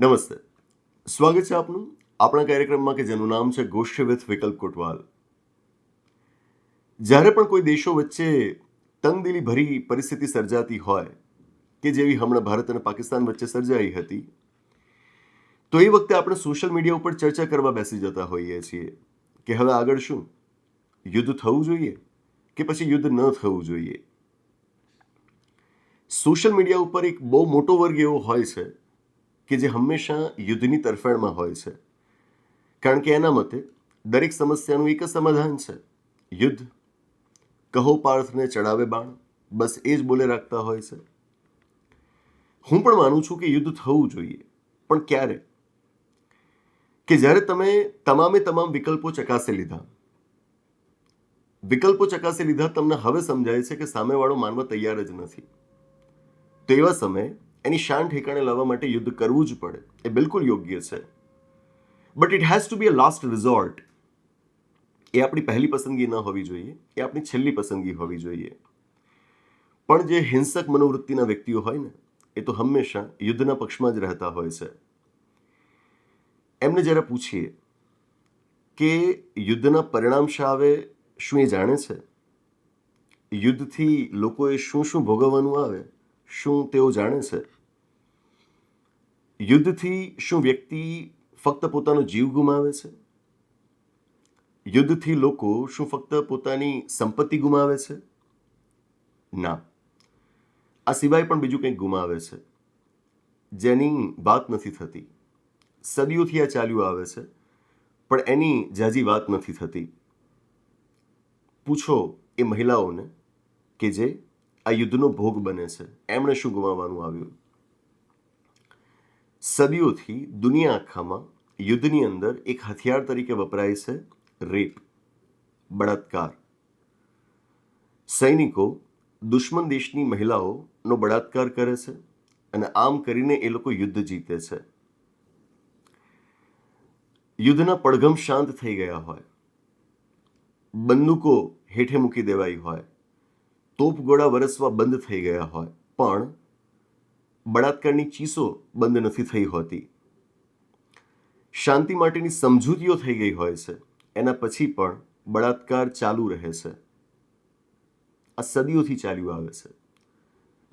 નમસ્તે. સ્વાગત છે આપનું આપણા કાર્યક્રમમાં કે જેનું નામ છે ગોષ્ઠ વિથ વિકલ્પ કોટવાલ. જ્યારે પણ કોઈ દેશો વચ્ચે તંગદિલી ભરી પરિસ્થિતિ સર્જાતી હોય કે જેવી હમણાં ભારત અને પાકિસ્તાન વચ્ચે સર્જાઈ હતી, તો એ વખતે આપણે સોશિયલ મીડિયા ઉપર ચર્ચા કરવા બેસી જતા હોઈએ છીએ કે હવે આગળ શું? યુદ્ધ થવું જોઈએ કે પછી યુદ્ધ ન થવું જોઈએ? સોશિયલ મીડિયા ઉપર એક બહુ મોટો વર્ગ એવો હોય છે કે જે હંમેશા યુદ્ધની તરફેણમાં હોય છે. કારણ કે એના મતે દરેક સમસ્યાનું એક જ સમાધાન છે. યુદ્ધ. કહો પાર્થને ચડાવે બાણ. બસ એ જ બોલે રાખતા હોય છે. હું પણ માનું છું કે યુદ્ધ થવું જોઈએ. પણ ક્યારે? કે જ્યારે તમે તમામે તમામ વિકલ્પો ચકાસી લીધા. વિકલ્પો ચકાસી લીધા તમને હવે સમજાય છે કે સામેવાળો માનવા તૈયાર જ નથી. તો એવા સમયે એની શાન ઠેકાણે લાવવા માટે યુદ્ધ કરવું જ પડે. એ બિલકુલ યોગ્ય છે. But it has to be a last resort એ આપણી પહેલી પસંદગી ન હોવી જોઈએ. એ આપણી છેલ્લી પસંદગી હોવી જોઈએ. પણ જે હિંસક મનોવૃત્તિના વ્યક્તિઓ હોય ને, એ તો હંમેશા યુદ્ધના પક્ષમાં જ રહેતા હોય છે. એમને જરા પૂછીએ કે યુદ્ધના પરિણામ શા આવે શું એ જાણે છે? યુદ્ધથી લોકોએ શું શું ભોગવવાનું આવે? શું તેઓ જાણે છે? યુદ્ધથી શું વ્યક્તિ ફક્ત પોતાનો જીવ ગુમાવે છે? યુદ્ધથી લોકો શું ફક્ત પોતાની સંપત્તિ ગુમાવે છે? ના. આ સિવાય પણ બીજું કંઈક ગુમાવે છે. જેની વાત નથી થતી. સદીઓથી આ ચાલ્યું આવે છે, પણ એની જાજી વાત નથી થતી. પૂછો એ મહિલાઓને કે જે આ યુદ્ધનો ભોગ બને છે. એમણે શું ગુમાવવાનું આવ્યું? સદીઓથી દુનિયા આખામાં યુદ્ધની અંદર એક હથિયાર તરીકે વપરાય છે રેપ, બળાત્કાર. સૈનિકો દુશ્મન દેશની મહિલાઓનો બળાત્કાર કરે છે અને આમ કરીને એ લોકો યુદ્ધ જીતે છે. યુદ્ધના પડઘમ શાંત થઈ ગયા હોય. બંદૂકો હેઠે મૂકી દેવાઈ હોય. તોપગોળા વરસવા બંધ થઈ ગયા હોય, પણ બળાત્કારની ચીસો બંધ નથી થઈ હોતી. શાંતિ માટેની સમજૂતીઓ થઈ ગઈ હોય છે, એના પછી પણ બળાત્કાર ચાલુ રહે છે. આ સદીઓથી ચાલ્યું આવે છે.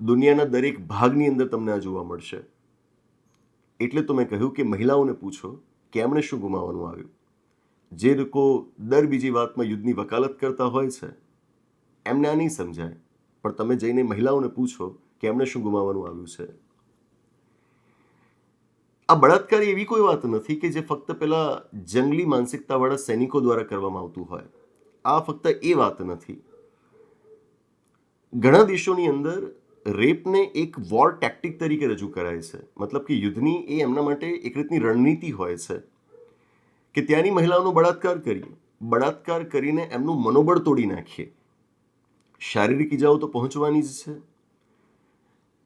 દુનિયાના દરેક ભાગની અંદર તમને આ જોવા મળશે. એટલે તો મેં કહ્યું કે મહિલાઓને પૂછો કે એમણે શું ગુમાવવાનું આવ્યું? જે લોકો દર બીજી વાતમાં યુદ્ધની વકાલત કરતા હોય છે એમને આ નહીં સમજાય. પણ તમે જઈને મહિલાઓને પૂછો કે એમને શું ગુમાવવાનું આવ્યું છે. આ બળાત્કાર એવી કોઈ વાત નથી કે જે ફક્ત પેલા જંગલી માનસિકતાવાળા સૈનિકો દ્વારા કરવામાં આવતું હોય. આ ફક્ત એ વાત નથી. ઘણા દેશોની અંદર રેપને એક વોર ટેક્ટિક તરીકે રજૂ કરાય છે. મતલબ કે યુદ્ધની એ એમના માટે એક રીતની રણનીતિ હોય છે. કે ત્યાંની મહિલાઓનો બળાત્કાર કરીએ. બળાત્કાર કરીને એમનું મનોબળ તોડી નાખીએ. શારીરિક ઇજાઓ તો પહોંચવાની જ છે.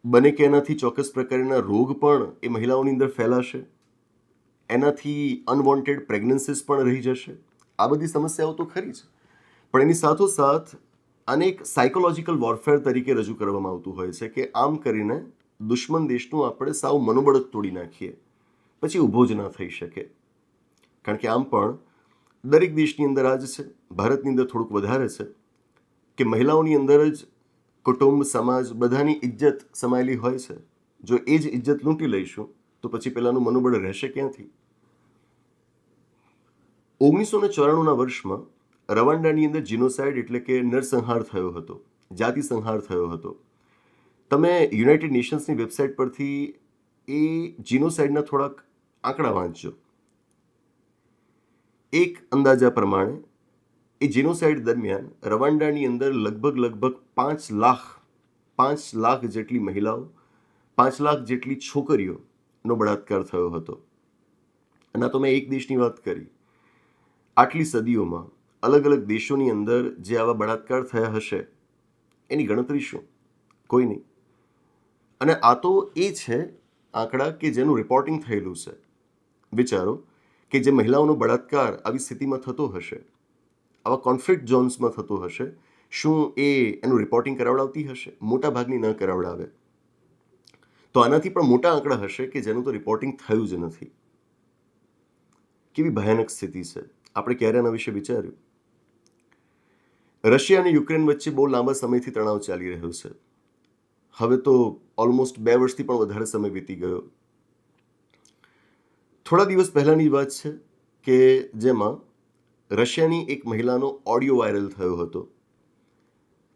બને કે એનાથી ચોક્કસ પ્રકારના રોગ પણ એ મહિલાઓની અંદર ફેલાશે. એનાથી અનવોન્ટેડ પ્રેગ્નન્સીસ પણ રહી જશે. આ બધી સમસ્યાઓ તો ખરી જ. પણ એની સાથોસાથ અનેક સાયકોલોજીકલ વોરફેર તરીકે રજૂ કરવામાં આવતું હોય છે કે આમ કરીને દુશ્મન દેશનું આપણે સાવ મનોબળ તોડી નાખીએ. પછી ઊભો જ ના થઈ શકે. કારણ કે આમ પણ દરેક દેશની અંદર આ જ છે. ભારતની અંદર થોડુંક વધારે છે. કે મહિલાઓની અંદર જ કુટુંબ, સમાજ બધાની ઇજ્જત સમાયેલી હોય છે. જો એ જ ઇજ્જત લૂંટી લઈશું, તો પછી પેલાનું મનોબળ રહેશે ક્યાંથી? ઓગણીસો ને ચોરાણુંના વર્ષમાં રવાંડાની અંદર જીનોસાઇડ એટલે કે નરસંહાર થયો હતો જાતિ સંહાર થયો હતો. તમે યુનાઇટેડ નેશન્સની વેબસાઇટ પરથી એ જીનોસાઇડના થોડાક આંકડા વાંચજો. એક અંદાજા પ્રમાણે એ જીનોસાઇડ દરમિયાન રવાંડાની અંદર લગભગ લગભગ પાંચ લાખ પાંચ લાખ જેટલી મહિલાઓ, પાંચ લાખ જેટલી છોકરીઓનો બળાત્કાર થયો હતો. અને તો મેં એક દેશની વાત કરી. આટલી સદીઓમાં અલગ અલગ દેશોની અંદર જે આવા બળાત્કાર થયા હશે, એની ગણતરી શું? કોઈ નહીં. અને આ તો એ છે આંકડા કે જેનું રિપોર્ટિંગ થયેલું છે. વિચારો કે જે મહિલાઓનો બળાત્કાર આવી સ્થિતિમાં થતો હશે આવા કોન્ફ્લિક્ટ ઝોન્સમાં થતું હશે, શું એ એનું રિપોર્ટિંગ કરાવડાવતી હશે? મોટા ભાગની ન કરાવડાવે. તો આનાથી પણ મોટા આંકડા હશે કે જેનું તો રિપોર્ટિંગ થયું જ નથી. કેવી ભયાનક સ્થિતિ છે. આપણે ક્યારે આના વિશે વિચાર્યું? રશિયા અને યુક્રેન વચ્ચે બહુ લાંબા સમયથી તણાવ ચાલી રહ્યો છે. હવે તો ઓલમોસ્ટ બે વર્ષથી પણ વધારે સમય વીતી ગયો. થોડા દિવસ પહેલાંની વાત છે કે જેમાં રશિયાની એક મહિલાનો ઓડિયો વાયરલ થયો હતો.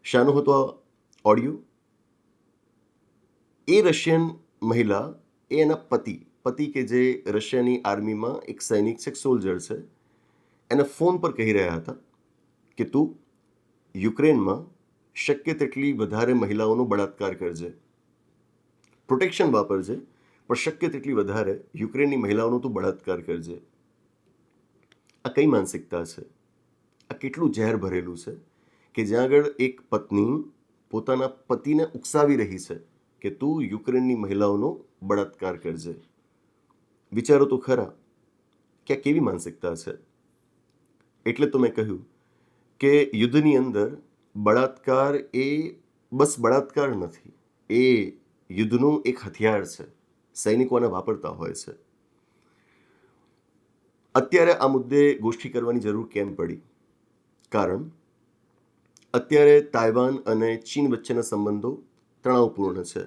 શાનો હતો આ ઓડિયો? એ રશિયન મહિલા, એ એના પતિ પતિ કે જે રશિયાની આર્મીમાં એક સૈનિક છે સોલ્જર છે, એને ફોન પર કહી રહ્યા હતા કે તું યુક્રેનમાં શક્ય તેટલી વધારે મહિલાઓનો બળાત્કાર કરજે. પ્રોટેક્શન વાપરજે, પણ શક્ય તેટલી વધારે યુક્રેનની મહિલાઓનો તું બળાત્કાર કરજે. આ કઈ માનસિકતા છે? આ કેટલું ઝેર ભરેલું છે કે જ્યાં આગળ એક પત્ની પોતાના પતિને ઉકસાવી રહી છે કે તું યુક્રેનની મહિલાઓનો બળાત્કાર કરજે? વિચારો તો ખરા. કે આ કેવી માનસિકતા છે? એટલે તો મેં કહ્યું કે યુદ્ધની અંદર બળાત્કાર એ બસ બળાત્કાર નથી. એ યુદ્ધનું એક હથિયાર છે. સૈનિકો આને વાપરતા હોય છે. અત્યારે આ મુદ્દે ગોષ્ઠી કરવાની જરૂર કેમ પડી? કારણ અત્યારે તાઇવાન અને ચીન વચ્ચેના સંબંધો તણાવપૂર્ણ છે.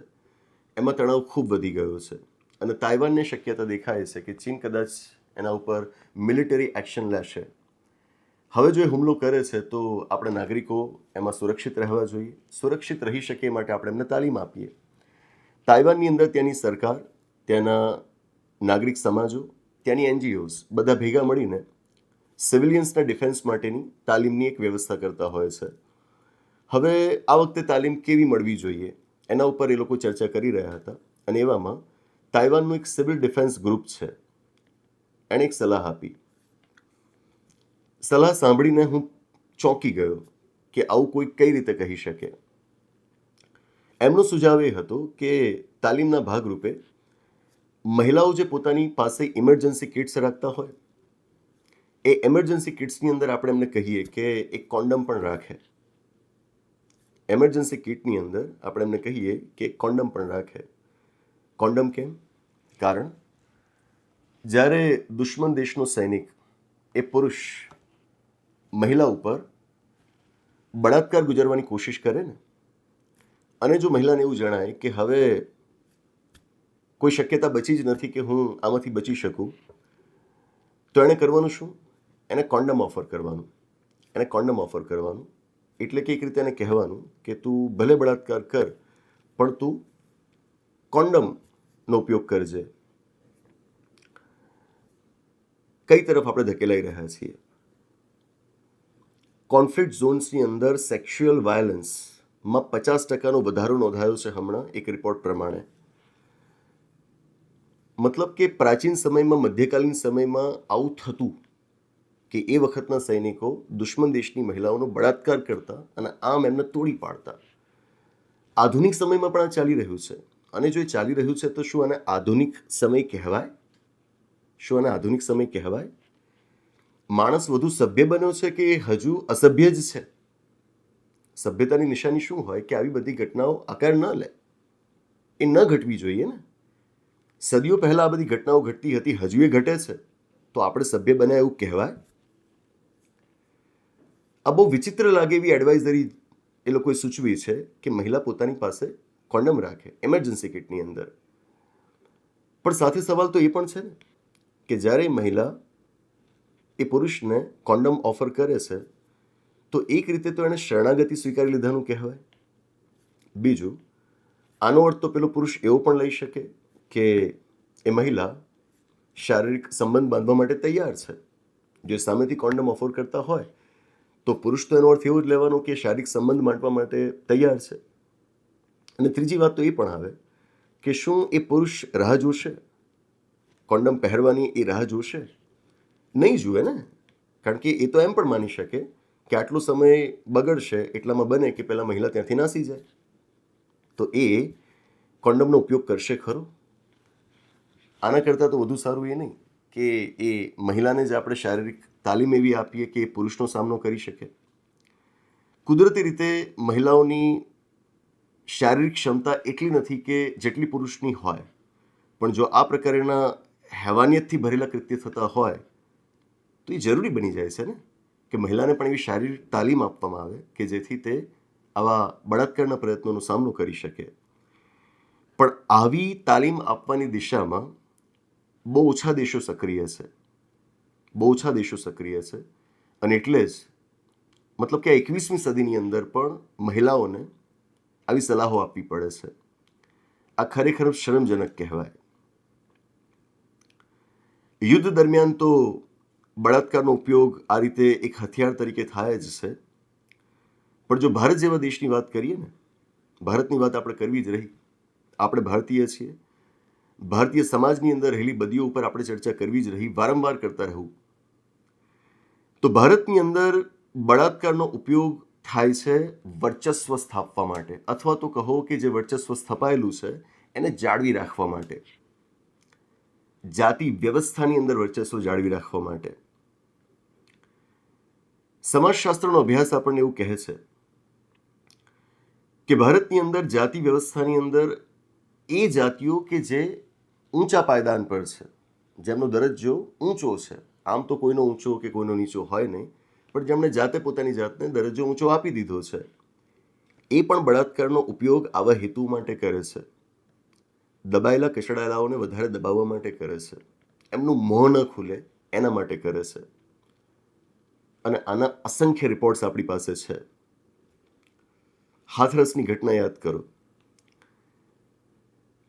એમાં તણાવ ખૂબ વધી ગયો છે. અને તાઇવાનને શક્યતા દેખાય છે કે ચીન કદાચ એના ઉપર મિલિટરી એક્શન લેશે. હવે જો એ હુમલો કરે છે તો આપણે નાગરિકો એમાં સુરક્ષિત રહેવા જોઈએ. સુરક્ષિત રહી શકે એ માટે આપણે એમને તાલીમ આપીએ. તાઇવાનની અંદર ત્યાંની સરકાર, ત્યાંના નાગરિક સમાજો ત્યાંની એનજીઓઝ બધા ભેગા મળીને સિવિલિયન્સના ડિફેન્સ માટેની તાલીમની એક વ્યવસ્થા કરતા હોય છે. હવે આ વખતે તાલીમ કેવી મળવી જોઈએ એના ઉપર એ લોકો ચર્ચા કરી રહ્યા હતા અને એવામાં તાઇવાનનું એક સિવિલ ડિફેન્સ ગ્રુપ છે. એણે એક સલાહ આપી. સલાહ સાંભળીને હું ચોંકી ગયો કે આવું કોઈ કઈ રીતે કહી શકે. એમનો સુઝાવ એ હતો કે તાલીમના ભાગરૂપે મહિલાઓ જે પોતાની પાસે ઇમરજન્સી કિટ્સ રાખતા હોય, એ એમરજન્સી કિટ્સની અંદર આપણે એમને કહીએ કે એક કોન્ડમ પણ રાખે. એમરજન્સી કિટની અંદર આપણે એમને કહીએ કે એક કોન્ડમ પણ રાખે. કોન્ડમ કેમ? કારણ જ્યારે દુશ્મન દેશનો સૈનિક, એ પુરુષ મહિલા ઉપર બળાત્કાર ગુજરવાની કોશિશ કરે ને, અને જો મહિલાને એવું જણાય કે હવે કોઈ શક્યતા બચી જ નથી કે હું આમાંથી બચી શકું, તો એણે કરવાનું શું? એને કોન્ડમ ઓફર કરવાનું. એને કોન્ડમ ઓફર કરવાનું. એટલે કે એક રીતે એને કહેવાનું કે તું ભલે બળાત્કાર કર, પણ તું કોન્ડમનો ઉપયોગ કરજે. કઈ તરફ આપણે ધકેલાઈ રહ્યા છીએ? કોન્ફ્લિક્ટ ઝોન્સની અંદર સેક્સ્યુઅલ વાયલન્સમાં પચાસ ટકાનો વધારો નોંધાયો છે હમણાં એક રિપોર્ટ પ્રમાણે. મતલબ કે પ્રાચીન સમયમાં, મધ્યકાલીન સમયમાં આવું થતું કે એ વખતના સૈનિકો દુશ્મન દેશની મહિલાઓનો બળાત્કાર કરતા અને આમ એમને તોડી પાડતા. આધુનિક સમયમાં પણ આ ચાલી રહ્યું છે. અને જો એ ચાલી રહ્યું છે, તો શું આને આધુનિક સમય કહેવાય? શું આને આધુનિક સમય કહેવાય? માણસ વધુ સભ્ય બન્યો છે કે એ હજુ અસભ્ય જ છે? સભ્યતાની નિશાની શું હોય કે આવી બધી ઘટનાઓ આકાર ન લે? એ ન ઘટવી જોઈએ ને? સદીઓ પહેલાં આ બધી ઘટનાઓ ઘટતી હતી, હજુ ઘટે છે. તો આપણે સભ્ય બન્યા એવું કહેવાય? આ બહુ વિચિત્ર લાગે એવી એડવાઇઝરી એ લોકોએ સૂચવી છે કે મહિલા પોતાની પાસે કોન્ડમ રાખે એમરજન્સી કિટની અંદર. પણ સાથે સવાલ તો એ પણ છે ને, કે જ્યારે મહિલા એ પુરુષને કોન્ડમ ઓફર કરે છે, તો એક રીતે તો એણે શરણાગતિ સ્વીકારી લીધાનું કહેવાય. બીજું, આનો અર્થ તો પેલો પુરુષ એવો પણ લઈ શકે કે એ મહિલા શારીરિક સંબંધ બાંધવા માટે તૈયાર છે. જે સામેથી કોન્ડમ ઓફર કરતા હોય, તો પુરુષ તો એનો અર્થ એવો જ લેવાનો કે શારીરિક સંબંધ બાંધવા માટે તૈયાર છે. અને ત્રીજી વાત તો એ પણ આવે કે શું એ પુરુષ રાહ જોશે? કોન્ડમ પહેરવાની એ રાહ જોશે? નહીં જુએ ને? કારણ કે એ તો એમ પણ માની શકે કે આટલો સમય બગડશે, એટલામાં બને કે પહેલાં મહિલા ત્યાંથી નાસી જાય. તો એ કોન્ડમનો ઉપયોગ કરશે ખરો? આના કરતાં તો વધુ સારું એ નહીં કે એ મહિલાને જ આપણે શારીરિક તાલીમ એવી આપીએ કે એ પુરુષનો સામનો કરી શકે. કુદરતી રીતે મહિલાઓની શારીરિક ક્ષમતા એટલી નથી કે જેટલી પુરુષની હોય. પણ જો આ પ્રકારના હેવાનિયતથી ભરેલા કૃત્ય થતા હોય, તો એ જરૂરી બની જાય છે ને? કે મહિલાને પણ એવી શારીરિક તાલીમ આપવામાં આવે કે જેથી તે આવા બળાત્કારના પ્રયત્નોનો સામનો કરી શકે. પણ આવી તાલીમ આપવાની દિશામાં બહુ ઓછા દેશો સક્રિય છે. બહુ ઓછા દેશો સક્રિય છે. અને એટલે જ મતલબ કે એકવીસમી સદીની અંદર પણ મહિલાઓને આવી સલાહો આપવી પડે છે. આ ખરેખર શરમજનક કહેવાય. યુદ્ધ દરમિયાન તો બળાત્કારનો ઉપયોગ આ રીતે એક હથિયાર તરીકે થાય જ છે. પણ જો ભારત જેવા દેશની વાત કરીએ ને, ભારતની વાત આપણે કરવી જ રહી. આપણે ભારતીય છીએ. ભારતીય સમાજની અંદર રહેલી બદીઓ ઉપર આપણે ચર્ચા કરવી જ રહી, વારંવાર કરતા રહેવું તો ભારતની અંદર બળાત્કારનો ઉપયોગ થાય છે વર્ચસ્વ સ્થાપવા માટે. અથવા તો કહો કે જે વર્ચસ્વ સ્થપાયેલું છે, એને જાળવી રાખવા માટે. જાતિ વ્યવસ્થાની અંદર વર્ચસ્વ જાળવી રાખવા માટે. સમાજશાસ્ત્રનો અભ્યાસ આપણને એવું કહે છે કે ભારતની અંદર જાતિ વ્યવસ્થાની અંદર એ જાતિઓ કે જે ઊંચા પાયદાન પર છે. જેમનો દરજ્જો ઊંચો છે. આમ તો કોઈનો ઊંચો કે કોઈનો નીચો હોય નહીં, પણ જેમણે જાતે પોતાની જાતને દરજ્જો ઊંચો આપી દીધો છે. એ પણ બળાત્કારનો ઉપયોગ આવા હેતુ માટે કરે છે. દબાયેલા કચડાયેલાઓને વધારે દબાવવા માટે કરે છે. એમનું મોં ન ખુલે એના માટે કરે છે. અને આના અસંખ્ય રિપોર્ટ્સ આપણી પાસે છે. હાથરસની ઘટના યાદ કરો.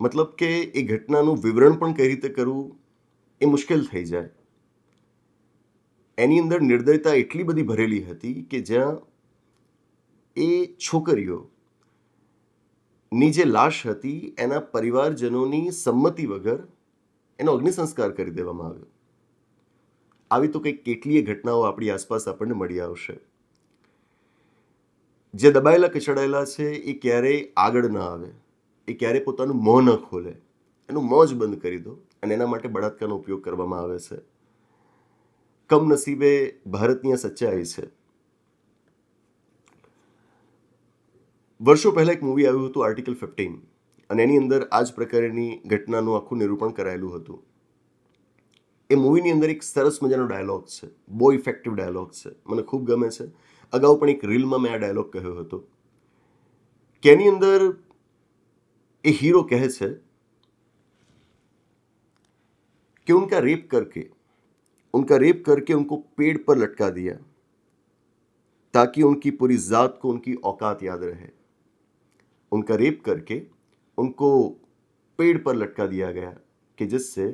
મતલબ કે એ ઘટનાનું વિવરણ પણ કઈ રીતે કરવું એ મુશ્કેલ થઈ જાય. એની અંદર નિર્દયતા એટલી બધી ભરેલી હતી કે જ્યાં એ છોકરીઓ ની જે લાશ હતી એના પરિવારજનોની સંમતિ વગર એનો અગ્નિસંસ્કાર કરી દેવામાં આવ્યો. આવી તો કંઈક કેટલીય ઘટનાઓ આપણી આસપાસ આપણને મળી આવશે. જે દબાયેલા, કચડાયેલા છે એ ક્યારેય આગળ ન આવે. એ ક્યારેય પોતાનું મોં ન ખોલે. એનું મોં જ બંધ કરી દો. અને એના માટે બળાત્કારનો ઉપયોગ કરવામાં આવે છે. કમનસીબે ભારતની આ સચ્ચાઈ છે. વર્ષો પહેલાં એક મૂવી આવ્યું હતું આર્ટિકલ ફિફ્ટીન અને એની અંદર આ જ પ્રકારની ઘટનાનું આખું નિરૂપણ કરાયેલું હતું. એ મૂવીની અંદર એક સરસ મજાનો ડાયલોગ છે. બહુ ઇફેક્ટિવ ડાયલોગ છે. મને ખૂબ ગમે છે. અગાઉ પણ એક રીલમાં મેં આ ડાયલોગ કહ્યો હતો. કે એની અંદર એ હીરો કહે છે कि उनका रेप करके उनका रेप करके उनको पेड़ पर लटका दिया ताकि उनकी पूरी ज़ात को उनकी औकात याद रहे उनका रेप करके उनको पेड़ पर लटका दिया गया कि जिससे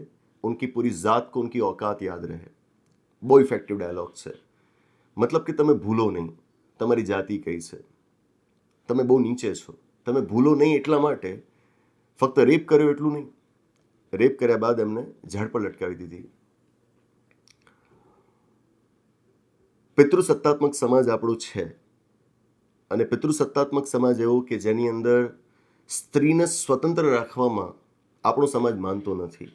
उनकी पूरी ज़ात को उनकी औकात याद रहे બહુ ઇફેક્ટિવ ડાયલોગ છે મતલબ કે તમે ભૂલો નહીં તમારી જાતિ કઈ છે તમે બહુ નીચે છો તમે ભૂલો નહીં એટલા માટે ફક્ત રેપ કર્યો એટલું નહીં. રેપ કર્યા બાદ એમને ઝાડ પર લટકાવી દીધી. પિતૃસત્તાત્મક સમાજ આપણો છે. અને પિતૃસત્તાત્મક સમાજ એવો કે જેની અંદર સ્ત્રીને સ્વતંત્ર રાખવામાં આપણો સમાજ માનતો નથી.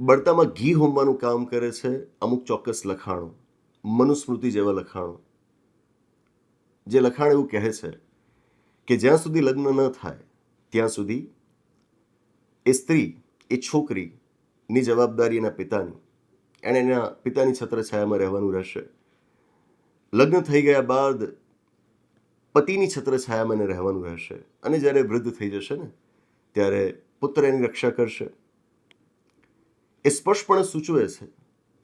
બળતામાં ઘી હોમવાનું કામ કરે છે અમુક ચોક્કસ લખાણો. મનુસ્મૃતિ જેવા લખાણો. જે લખાણ એવું કહે છે કે જ્યાં સુધી લગ્ન ન થાય, ત્યાં સુધી એ સ્ત્રી, એ છોકરીની જવાબદારી એના પિતાની, એણે એના પિતાની છત્રછાયામાં રહેવાનું રહેશે. લગ્ન થઈ ગયા બાદ પતિની છત્રછાયામાં એને રહેવાનું રહેશે. અને જ્યારે વૃદ્ધ થઈ જશે ને, ત્યારે પુત્ર એની રક્ષા કરશે. એ સ્પષ્ટપણે સૂચવે છે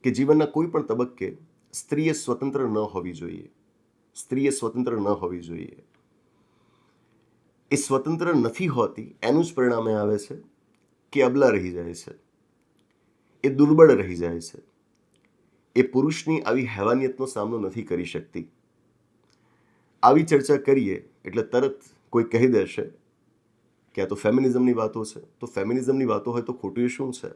કે જીવનના કોઈ પણ તબક્કે સ્ત્રીએ સ્વતંત્ર ન હોવી જોઈએ. સ્ત્રીએ સ્વતંત્ર ન હોવી જોઈએ. એ સ્વતંત્ર નથી હોતી, એનું જ પરિણામે આવે છે કે અબલા રહી જાય છે. એ દુર્બળ રહી જાય છે. એ પુરુષની આવી હેવાનિયતનો સામનો નથી કરી શકતી. આવી ચર્ચા કરીએ એટલે તરત કોઈ કહી દેશે કે આ તો ફેમિનિઝમની વાતો છે. તો ફેમિનિઝમની વાતો હોય તો ખોટું શું છે?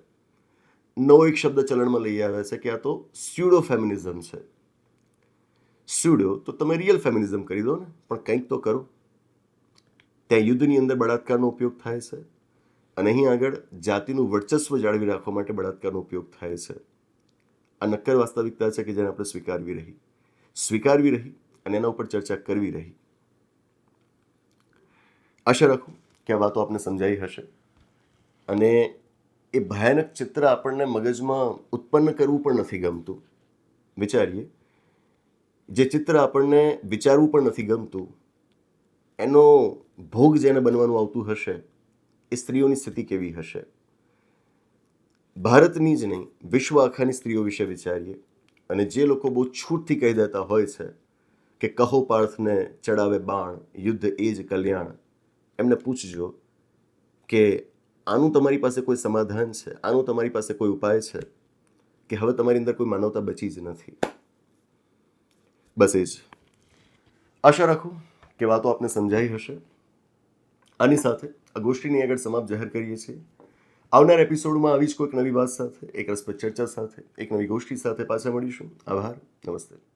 નવો એક શબ્દ ચલણમાં લઈ આવ્યા છે કે આ તો સ્યુડો ફેમિનિઝમ છે. સ્યુડો, તો તમે રિયલ ફેમિનિઝમ કરી દો ને, પણ કંઈક તો કરો. ત્યાં યુદ્ધની અંદર બળાત્કારનો ઉપયોગ થાય છે અને અહીં આગળ જાતિનું વર્ચસ્વ જાળવી રાખવા માટે બળાત્કારનો ઉપયોગ થાય છે. આ નક્કર વાસ્તવિકતા છે કે જેને આપણે સ્વીકારવી રહી. સ્વીકારવી રહી અને એના ઉપર ચર્ચા કરવી રહી. આશા રાખું કે આ વાતો આપને સમજાઈ હશે અને એ ભયાનક ચિત્ર આપણને મગજમાં ઉત્પન્ન કરવું પણ નથી ગમતું. વિચારીએ, જે ચિત્ર આપણને વિચારવું પણ નથી ગમતું એનો ભોગ જેને બનવાનું આવતું હશે, એ સ્ત્રીઓની સ્થિતિ કેવી હશે? ભારતની જ નહીં, વિશ્વ આખાની સ્ત્રીઓ વિશે વિચારીએ. અને જે લોકો બહુ છૂટથી કહી દેતા હોય છે કે કહો પાર્થને ચડાવે બાણ, યુદ્ધ એ જ કલ્યાણ, એમને પૂછજો કે આનું તમારી પાસે કોઈ સમાધાન છે? આનું તમારી પાસે કોઈ ઉપાય છે? કે હવે તમારી અંદર કોઈ માનવતા બચી જ નથી? બસ એ જ. આશા રાખું કે વાતો આપને સમજાઈ હશે? આની સાથે આ ગોષ્ઠીની આગળ સમાપ્ત જાહેર કરીએ છીએ. આવનાર એપિસોડમાં આવી જ કોઈક નવી વાત સાથે, એક રસપ્રદ ચર્ચા સાથે, એક નવી ગોષ્ઠી સાથે પાછા મળીશું. આભાર. નમસ્તે.